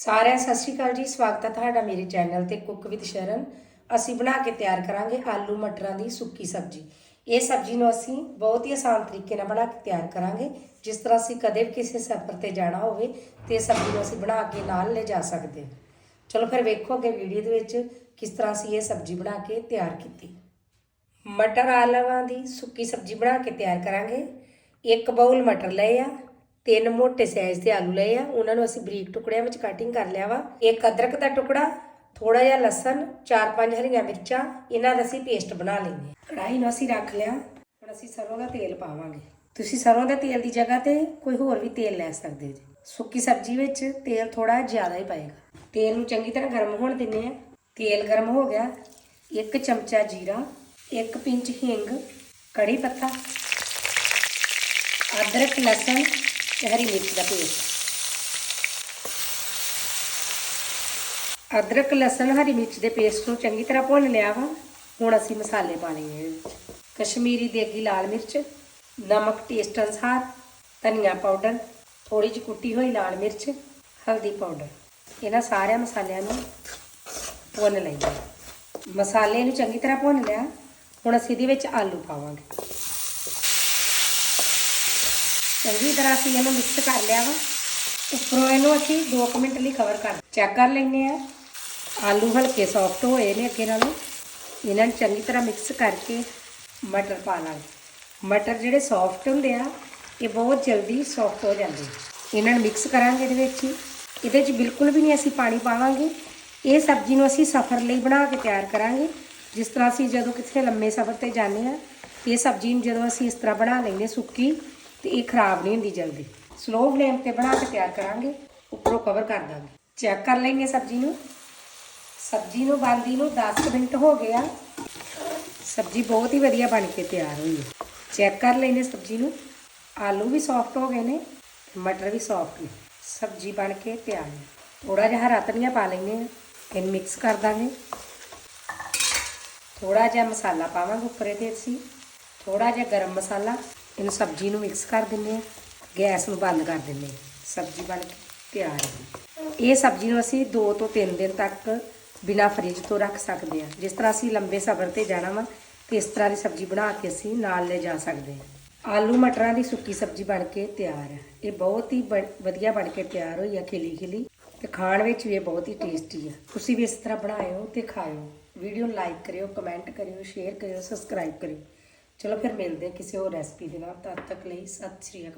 ਸਾਰਿਆਂ ਸਤਿ ਸ਼੍ਰੀ ਅਕਾਲ ਜੀ। ਸਵਾਗਤ ਹੈ ਤੁਹਾਡਾ ਮੇਰੇ ਚੈਨਲ ਤੇ ਕੁੱਕ ਵਿਦ ਸ਼ਰਨ। ਅਸੀਂ ਬਣਾ ਕੇ ਤਿਆਰ ਕਰਾਂਗੇ ਆਲੂ ਮਟਰਾਂ ਦੀ ਸੁੱਕੀ ਸਬਜ਼ੀ। ਇਹ ਸਬਜ਼ੀ ਨੂੰ ਅਸੀਂ ਬਹੁਤ ਹੀ ਆਸਾਨ ਤਰੀਕੇ ਨਾਲ ਬਣਾ ਕੇ ਤਿਆਰ ਕਰਾਂਗੇ। ਜਿਸ ਤਰ੍ਹਾਂ ਅਸੀਂ ਕਦੇ ਵੀ ਕਿਸੇ ਸਫ਼ਰ ਤੇ ਜਾਣਾ ਹੋਵੇ ਤੇ ਇਹ ਸਬਜ਼ੀ ਨੂੰ ਅਸੀਂ ਬਣਾ ਕੇ ਨਾਲ ਲੈ ਜਾ ਸਕਦੇ। ਹਾਂ ਚਲੋ ਫਿਰ ਵੇਖੋ ਅੱਗੇ ਵੀਡੀਓ ਦੇ ਵਿੱਚ ਕਿਸ ਤਰ੍ਹਾਂ ਅਸੀਂ ਇਹ ਸਬਜ਼ੀ ਬਣਾ ਕੇ ਤਿਆਰ ਕੀਤੀ। ਮਟਰ ਆਲੂਆਂ ਦੀ ਸੁੱਕੀ ਸਬਜ਼ੀ ਬਣਾ ਕੇ ਤਿਆਰ ਕਰਾਂਗੇ। ਇੱਕ ਬਾਉਲ ਮਟਰ ਲਏ ਆ। ਤਿੰਨ ਮੋਟੇ ਸਾਈਜ਼ ਦੇ ਆਲੂ ਲਏ ਆ, ਉਹਨਾਂ ਨੂੰ ਅਸੀਂ ਬਰੀਕ ਟੁਕੜਿਆਂ ਵਿੱਚ ਕਟਿੰਗ ਕਰ ਲਿਆ ਵਾ। ਇੱਕ ਅਦਰਕ ਦਾ ਟੁਕੜਾ ਥੋੜਾ ਜਿਹਾ ਲਸਣ, ਚਾਰ ਪੰਜ ਹਰੀਆਂ ਮਿਰਚਾਂ, ਇਹਨਾਂ ਦਾ ਅਸੀਂ ਪੇਸਟ ਬਣਾ ਲੈਂਦੇ ਹਾਂ। ਕੜਾਹੀ ਨੂੰ ਅਸੀਂ ਰੱਖ ਲਿਆ, ਹੁਣ ਅਸੀਂ ਸਰੋਂ ਦਾ ਤੇਲ ਪਾਵਾਂਗੇ। ਤੁਸੀਂ ਸਰੋਂ ਦੇ ਤੇਲ ਦੀ ਜਗ੍ਹਾ ਤੇ ਕੋਈ ਹੋਰ ਵੀ ਤੇਲ ਲੈ ਸਕਦੇ ਜੀ। ਸੁੱਕੀ ਸਬਜ਼ੀ ਵਿੱਚ ਤੇਲ ਥੋੜਾ ਜ਼ਿਆਦਾ ਹੀ ਪਾਏਗਾ। ਤੇਲ ਨੂੰ ਚੰਗੀ ਤਰ੍ਹਾਂ ਗਰਮ ਹੋਣ ਦਿੰਨੇ ਆ ਤੇਲ ਗਰਮ ਹੋ ਗਿਆ, ਇੱਕ ਚਮਚਾ ਜੀਰਾ, ਇੱਕ ਪਿੰਚ ਹਿੰਗ ਕੜੀ ਪੱਤਾ, ਅਦਰਕ, ਲਸਣ ਤੇ ਹਰੀ ਮਿਰਚ ਦਾ ਪੇਸਟ। ਅਦਰਕ, ਲਸਣ, ਹਰੀ ਮਿਰਚ ਦੇ ਪੇਸਟ ਨੂੰ ਚੰਗੀ ਤਰ੍ਹਾਂ ਭੁੰਨ ਲਿਆ ਵਾ। ਹੁਣ ਅਸੀਂ ਮਸਾਲੇ ਪਾ ਲਏ ਇਹਦੇ ਵਿੱਚ। ਕਸ਼ਮੀਰੀ ਦੇਗੀ ਲਾਲ ਮਿਰਚ, ਨਮਕ ਟੇਸਟ ਅਨੁਸਾਰ, ਧਨੀਆ ਪਾਊਡਰ ਥੋੜੀ ਜਿਹੀ ਕੁੱਟੀ ਹੋਈ ਲਾਲ ਮਿਰਚ, ਹਲਦੀ ਪਾਊਡਰ ਇਹਨਾਂ ਸਾਰਿਆਂ ਮਸਾਲਿਆਂ ਨੂੰ ਭੁੰਨ ਲਈਏ। ਮਸਾਲੇ ਨੂੰ ਚੰਗੀ ਤਰ੍ਹਾਂ ਭੁੰਨ ਲਿਆ। ਹੁਣ ਅਸੀਂ ਇਹਦੇ ਵਿੱਚ ਆਲੂ ਪਾਵਾਂਗੇ। ਚੰਗੀ ਤਰ੍ਹਾਂ ਅਸੀਂ ਇਹਨੂੰ ਮਿਕਸ ਕਰ ਲਿਆ ਵਾ। ਉੱਪਰੋਂ ਇਹਨੂੰ ਅਸੀਂ 2 ਮਿੰਟ ਲਈ ਕਵਰ ਕਰ ਚੈੱਕ ਕਰ ਲੈਂਦੇ ਆ ਆਲੂ ਹਲਕੇ ਸੌਫਟ ਹੋਏ ਨੇ ਅੱਗੇ ਨਾਲੋਂ। ਇਹਨਾਂ ਨੂੰ ਚੰਗੀ ਤਰ੍ਹਾਂ ਮਿਕਸ ਕਰਕੇ ਮਟਰ ਪਾ ਲਾਂਗੇ। ਮਟਰ ਜਿਹੜੇ ਸੌਫਟ ਹੁੰਦੇ ਆ, ਇਹ ਬਹੁਤ ਜਲਦੀ ਸੌਫਟ ਹੋ ਜਾਂਦੇ। ਇਹਨਾਂ ਨੂੰ ਮਿਕਸ ਕਰਾਂਗੇ ਇਹਦੇ ਵਿੱਚ ਹੀ। ਇਹਦੇ 'ਚ ਬਿਲਕੁਲ ਵੀ ਨਹੀਂ ਅਸੀਂ ਪਾਣੀ ਪਾਵਾਂਗੇ। ਇਹ ਸਬਜ਼ੀ ਨੂੰ ਅਸੀਂ ਸਫ਼ਰ ਲਈ ਬਣਾ ਕੇ ਤਿਆਰ ਕਰਾਂਗੇ। ਜਿਸ ਤਰ੍ਹਾਂ ਅਸੀਂ ਜਦੋਂ ਕਿਸੇ ਲੰਮੇ ਸਫ਼ਰ ਤੇ ਜਾਂਦੇ ਆ ਇਹ ਸਬਜ਼ੀ ਨੂੰ ਜਦੋਂ ਅਸੀਂ ਇਸ ਤਰ੍ਹਾਂ ਬਣਾ ਲੈਂਦੇ ਸੁੱਕੀ ਤੇ ਇਹ ਖਰਾਬ ਨਹੀਂ ਹੁੰਦੀ ਜਲਦੀ। ਸਲੋ ਫਲੇਮ ਤੇ ਬਣਾ ਕੇ ਤਿਆਰ ਕਰਾਂਗੇ, ਉੱਪਰੋਂ ਕਵਰ ਕਰ ਦਾਂਗੇ। ਚੈੱਕ ਕਰ ਲੈਂਗੇ ਸਬਜ਼ੀ ਨੂੰ। ਸਬਜ਼ੀ ਨੂੰ ਬਣਦੀ ਨੂੰ 10 ਮਿੰਟ ਹੋ ਗਏ ਆ। ਸਬਜ਼ੀ ਬਹੁਤ ਹੀ ਵਧੀਆ ਬਣ ਕੇ ਤਿਆਰ ਹੋਈ ਹੈ। ਚੈੱਕ ਕਰ ਲੈਂਦੇ ਸਬਜ਼ੀ ਨੂੰ। ਆਲੂ ਵੀ ਸੌਫਟ ਹੋ ਗਏ ਨੇ, ਮਟਰ ਵੀ ਸੌਫਟ ਨੇ। ਸਬਜ਼ੀ ਬਣ ਕੇ ਤਿਆਰ ਹੈ ਥੋੜਾ ਜਿਹਾ ਹਰਾ ਧਨੀਆ ਪਾ ਲੈਂਦੇ ਹਾਂ। ਇਹਨੂੰ ਮਿਕਸ ਕਰ ਦਾਂਗੇ। ਥੋੜਾ ਜਿਹਾ ਮਸਾਲਾ ਪਾਵਾਂਗੇ ਉੱਪਰ 'ਤੇ ਅਸੀਂ। ਥੋੜਾ ਜਿਹਾ ਗਰਮ ਮਸਾਲਾ। ਇਹਨੂੰ ਸਬਜ਼ੀ ਨੂੰ ਮਿਕਸ ਕਰ ਦਿੰਦੇ ਹਾਂ, ਗੈਸ ਨੂੰ ਬੰਦ ਕਰ ਦਿੰਦੇ ਹਾਂ, ਸਬਜ਼ੀ ਬਣ ਕੇ ਤਿਆਰ ਹੈ। ਇਹ ਸਬਜ਼ੀ ਨੂੰ ਅਸੀਂ 2 ਤੋਂ 3 ਦਿਨ ਤੱਕ ਬਿਨਾ ਫਰਿੱਜ ਤੋਂ ਰੱਖ ਸਕਦੇ ਹਾਂ। ਜਿਸ ਤਰ੍ਹਾਂ ਅਸੀਂ ਲੰਬੇ ਸਫ਼ਰ ਤੇ ਜਾਣਾ ਵਾ, ਤੇ ਇਸ ਤਰ੍ਹਾਂ ਦੀ ਸਬਜ਼ੀ ਬਣਾ ਕੇ ਅਸੀਂ ਨਾਲ ਲੈ ਜਾ ਸਕਦੇ ਹਾਂ। ਆਲੂ ਮਟਰਾਂ ਦੀ ਸੁੱਕੀ ਸਬਜ਼ੀ ਬਣ ਕੇ ਤਿਆਰ ਹੈ। ਇਹ ਬਹੁਤ ਹੀ ਬ- ਵਧੀਆ ਬਣ ਕੇ ਤਿਆਰ ਹੋਈ ਆ ਖਿਲੀ ਖਿਲੀ, ਤੇ ਖਾਣ ਵਿੱਚ ਵੀ ਇਹ ਬਹੁਤ ਹੀ ਟੇਸਟੀ ਆ। ਤੁਸੀਂ ਵੀ ਇਸ ਤਰ੍ਹਾਂ ਬਣਾਇਓ ਤੇ ਖਾਇਓ। ਵੀਡੀਓ ਨੂੰ ਲਾਈਕ ਕਰਿਓ ਕਮੈਂਟ ਕਰਿਓ ਸ਼ੇਅਰ ਕਰਿਓ ਸਬਸਕ੍ਰਾਈਬ ਕਰਿਓ। ਚਲੋ ਫਿਰ ਮਿਲਦੇ ਹਾਂ ਕਿਸੇ ਹੋਰ ਰੈਸਪੀ ਦੇ ਨਾਲ, ਤਦ ਤੱਕ ਲਈ ਸਤਿ ਸ਼੍ਰੀ ਅਕਾਲ।